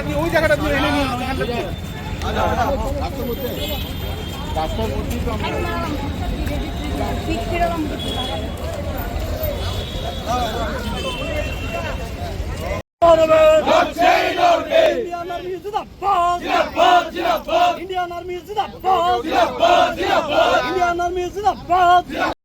জায়গাটা দিয়ে ওই জায়গাটা দিয়ে এনে নিন ওইখানটা দিয়ে। রাস্তার মধ্যেই তো আমরা Indian Army Zindabad! Indian Army Zindabad!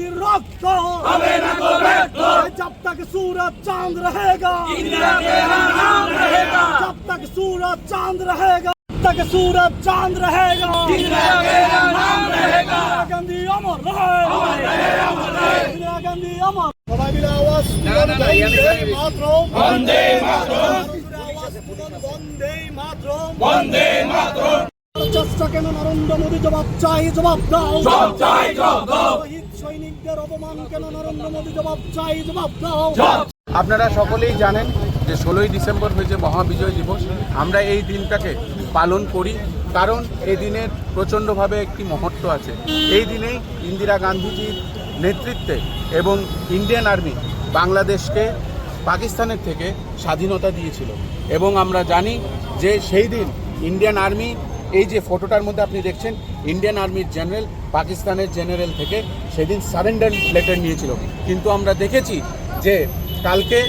Indian Army Zindabad! Indira Gandhi रक्त जब तक सूरज चांद रहेगा इंदिरा मेरा नाम रहेगा जब तक सूरज चांद रहेगा जब तक सूरज चांद रहेगा इंदिरा मेरा नाम रहेगा इंदिरा गांधी अमर रहे इंदिरा गांधी अमर সবাই মিলে আওয়াজ বন্দে মাতরম বন্দে মাতরম বন্দে মাতরম চেষ্টা কেন নরেন্দ্র মোদী জবাব চাই জবাব দাও জবাব চাই জবাব দাও শহীদ সৈনিকদের অপমান কেন নরেন্দ্র মোদী? জবাব চাই জবাব দাও। আপনারা সকলেই জানেন যে ষোলোই ডিসেম্বর হয়েছে মহাবিজয় দিবস। আমরা এই দিনটাকে পালন করি কারণ এই দিনের প্রচণ্ডভাবে একটি মহত্ব আছে। এই দিনেই ইন্দিরা গান্ধীজির নেতৃত্বে এবং ইন্ডিয়ান আর্মি বাংলাদেশকে পাকিস্তানের থেকে স্বাধীনতা দিয়েছিল। এবং আমরা জানি যে সেই দিন ইন্ডিয়ান আর্মি এই যে ফটোটার মধ্যে আপনি দেখছেন ইন্ডিয়ান আর্মির জেনারেল পাকিস্তানের জেনারেল থেকে সেদিন সারেন্ডার লেটার নিয়েছিল। কিন্তু আমরা দেখেছি যে কালকে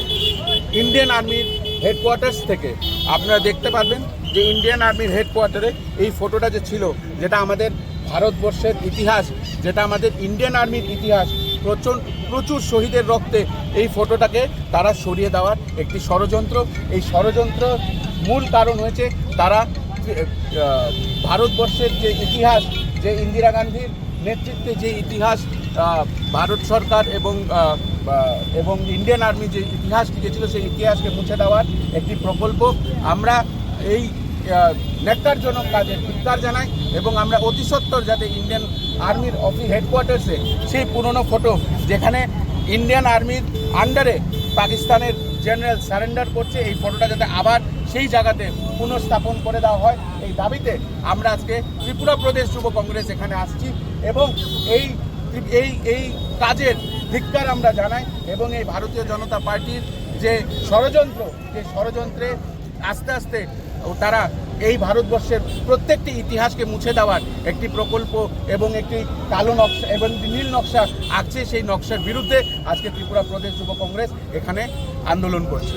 ইন্ডিয়ান আর্মির হেডকোয়ার্টার্স থেকে আপনারা দেখতে পারবেন যে ইন্ডিয়ান আর্মির হেডকোয়ার্টারে এই ফটোটা যে ছিল, যেটা আমাদের ভারতবর্ষের ইতিহাস, যেটা আমাদের ইন্ডিয়ান আর্মির ইতিহাস, প্রচুর প্রচুর শহীদের রক্তে এই ফটোটাকে তারা সরিয়ে দেওয়ার একটি ষড়যন্ত্র। এই ষড়যন্ত্র মূল কারণ হয়েছে তারা ভারতবর্ষের যে ইতিহাস, যে ইন্দিরা গান্ধীর নেতৃত্বে যে ইতিহাস ভারত সরকার এবং এবং ইন্ডিয়ান আর্মি যে ইতিহাস লিখেছিল সেই ইতিহাসকে মুছে দেওয়ার একটি প্রকল্প। আমরা এই আহ, ন্যাক্কারজনক কাজে ধিক্কার জানাই এবং আমরা অতি সত্বর যাতে ইন্ডিয়ান আর্মির অফিস হেডকোয়ার্টার্সে সেই পুরনো ফটো যেখানে ইন্ডিয়ান আর্মির আন্ডারে পাকিস্তানের জেনারেল সারেন্ডার করছে এই ফটোটা যাতে আবার সেই জায়গাতে পুনঃস্থাপন করে দেওয়া হয়। এই দাবিতে আমরা আজকে ত্রিপুরা প্রদেশ যুব কংগ্রেস এখানে আসছি এবং এই এই এই কাজের ধিক্কার আমরা জানাই এবং এই ভারতীয় জনতা পার্টির যে ষড়যন্ত্র, যে ষড়যন্ত্রে আস্তে আস্তে তারা এই ভারতবর্ষের প্রত্যেকটি ইতিহাসকে মুছে দেওয়ার একটি প্রকল্প এবং একটি কালো নকশা এবং নীল নকশা আঁকছে সেই নকশার বিরুদ্ধে আজকে ত্রিপুরা প্রদেশ যুব কংগ্রেস এখানে আন্দোলন করছে।